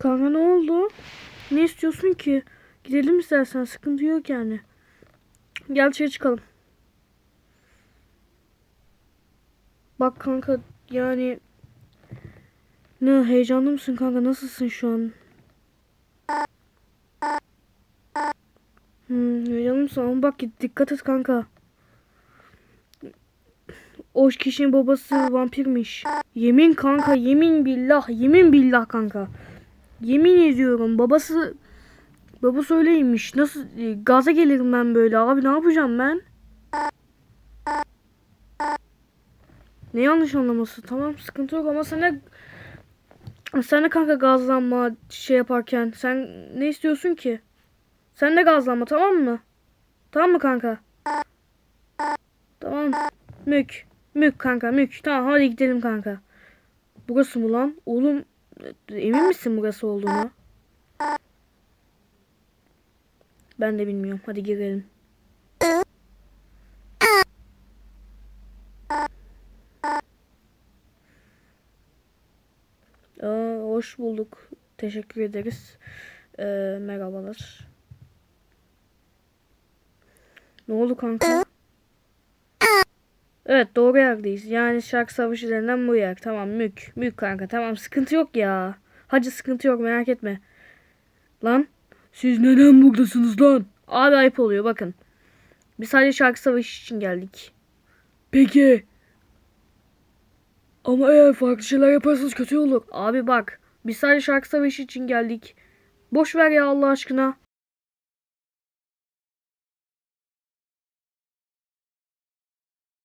Kanka ne oldu? Ne istiyorsun ki? Gidelim istersen sıkıntı yok yani. Gel dışarı çıkalım. Bak kanka yani ne heyecanlı mısın kanka nasılsın şu an? Hmm, heyecanlı mısın ama bak dikkat et kanka. O kişinin babası vampirmiş. Yemin kanka yemin billah yemin billah kanka. Yemin ediyorum babası babası öyleymiş. Nasıl e, gaza gelirim ben böyle abi ne yapacağım ben? Ne yanlış anlaması tamam sıkıntı yok ama de sen de kanka gazlanma şey yaparken sen ne istiyorsun ki? Sen de gazlanma tamam mı? Tamam mı kanka? Tamam. Mük. Mük kanka mük. Tamam hadi gidelim kanka. Burası mı lan? Oğlum emin misin burası olduğunu? Ben de bilmiyorum. Hadi girelim. Aa, hoş bulduk. Teşekkür ederiz. Ee, merhabalar. Ne oldu kanka? Evet doğru yerdeyiz. Yani şarkı savaşı denilen bu yer. Tamam mük. Mük kanka tamam sıkıntı yok ya. Hacı sıkıntı yok merak etme. Lan siz neden buradasınız lan? Abi ayıp oluyor bakın. Biz sadece şarkı savaşı için geldik. Peki. Ama eğer farklı şeyler yaparsanız kötü olur. Abi bak biz sadece şarkı savaşı için geldik. Boş ver ya Allah aşkına.